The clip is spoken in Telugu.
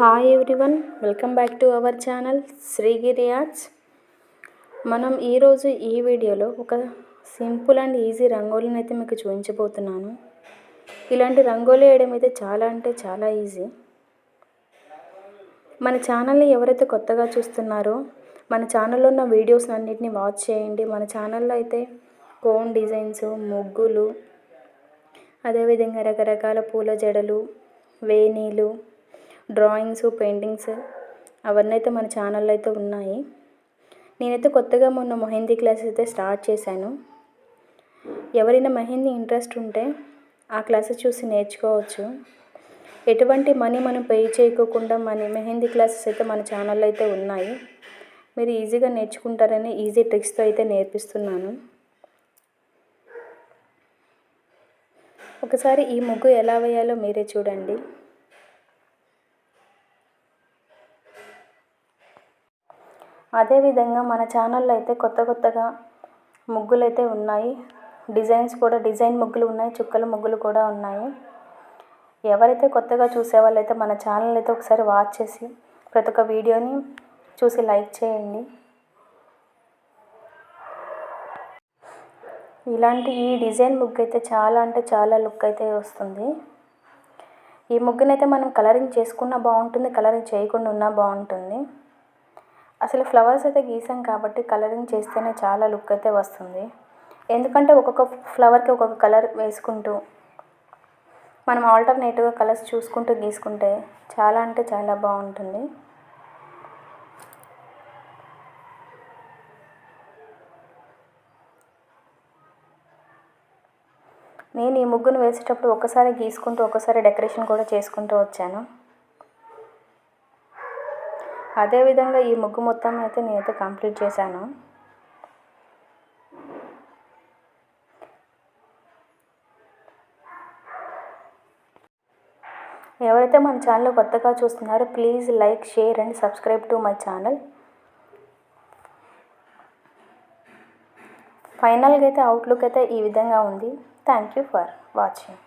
Hi everyone welcome back to our channel Srigiri arts మనం ఈరోజు ఈ వీడియోలో ఒక సింపుల్ అండ్ ఈజీ రంగోలీని అయితే మీకు చూపించబోతున్నాను. ఇలాంటి రంగోలీ వేయడం అయితే చాలా అంటే చాలా ఈజీ. మన ఛానల్ని ఎవరైతే కొత్తగా చూస్తున్నారో మన ఛానల్లో ఉన్న వీడియోస్ అన్నిటిని వాచ్ చేయండి. మన ఛానల్లో అయితే కోన్ డిజైన్స్ ముగ్గులు అదేవిధంగా రకరకాల పూల జడలు వేణీలు డ్రాయింగ్స్ పెయింటింగ్స్ అవన్నీ అయితే మన ఛానల్లో అయితే ఉన్నాయి. నేనైతే కొత్తగా మొన్న మెహందీ క్లాసెస్ అయితే స్టార్ట్ చేశాను. ఎవరైనా మెహందీ ఇంట్రెస్ట్ ఉంటే ఆ క్లాసెస్ చూసి నేర్చుకోవచ్చు. ఎటువంటి మనీ మనం పే చేయకోకుండా మన మెహందీ క్లాసెస్ అయితే మన ఛానల్లో అయితే ఉన్నాయి. మీరు ఈజీగా నేర్చుకుంటారని ఈజీ ట్రిక్స్తో అయితే నేర్పిస్తున్నాను. ఒకసారి ఈ ముగ్గు ఎలా వేయాలో మీరే చూడండి. అదేవిధంగా మన ఛానల్లో అయితే కొత్త కొత్తగా ముగ్గులు అయితే ఉన్నాయి. డిజైన్స్ కూడా డిజైన్ ముగ్గులు ఉన్నాయి చుక్కల ముగ్గులు కూడా ఉన్నాయి. ఎవరైతే కొత్తగా చూసే వాళ్ళైతే మన ఛానల్ అయితే ఒకసారి వాచ్ చేసి ప్రతి ఒక్క వీడియోని చూసి లైక్ చేయండి. ఇలాంటి ఈ డిజైన్ ముగ్గు అయితే చాలా అంటే చాలా లుక్ అయితే వస్తుంది. ఈ ముగ్గునైతే మనం కలరింగ్ చేసుకున్నా బాగుంటుంది కలరింగ్ చేయకుండా ఉన్నా బాగుంటుంది. అసలు ఫ్లవర్స్ అయితే గీసాం కాబట్టి కలరింగ్ చేస్తేనే చాలా లుక్ అయితే వస్తుంది. ఎందుకంటే ఒక్కొక్క ఫ్లవర్కి ఒక్కొక్క కలర్ వేసుకుంటూ మనం ఆల్టర్నేటివ్గా కలర్స్ చూసుకుంటూ గీసుకుంటే చాలా అంటే చాలా బాగుంటుంది. నేను ఈ ముగ్గును వేసేటప్పుడు ఒకసారి గీసుకుంటూ ఒకసారి డెకరేషన్ కూడా చేసుకుంటూ వచ్చాను. అదేవిధంగా ఈ ముగ్గు మొత్తం అయితే నేనైతే కంప్లీట్ చేశాను. ఎవరైతే మన ఛానల్ కొత్తగా చూస్తున్నారో please like share and subscribe to my channel. ఫైనల్గా అయితే అవుట్లుక్ అయితే ఈ విధంగా ఉంది. Thank you for watching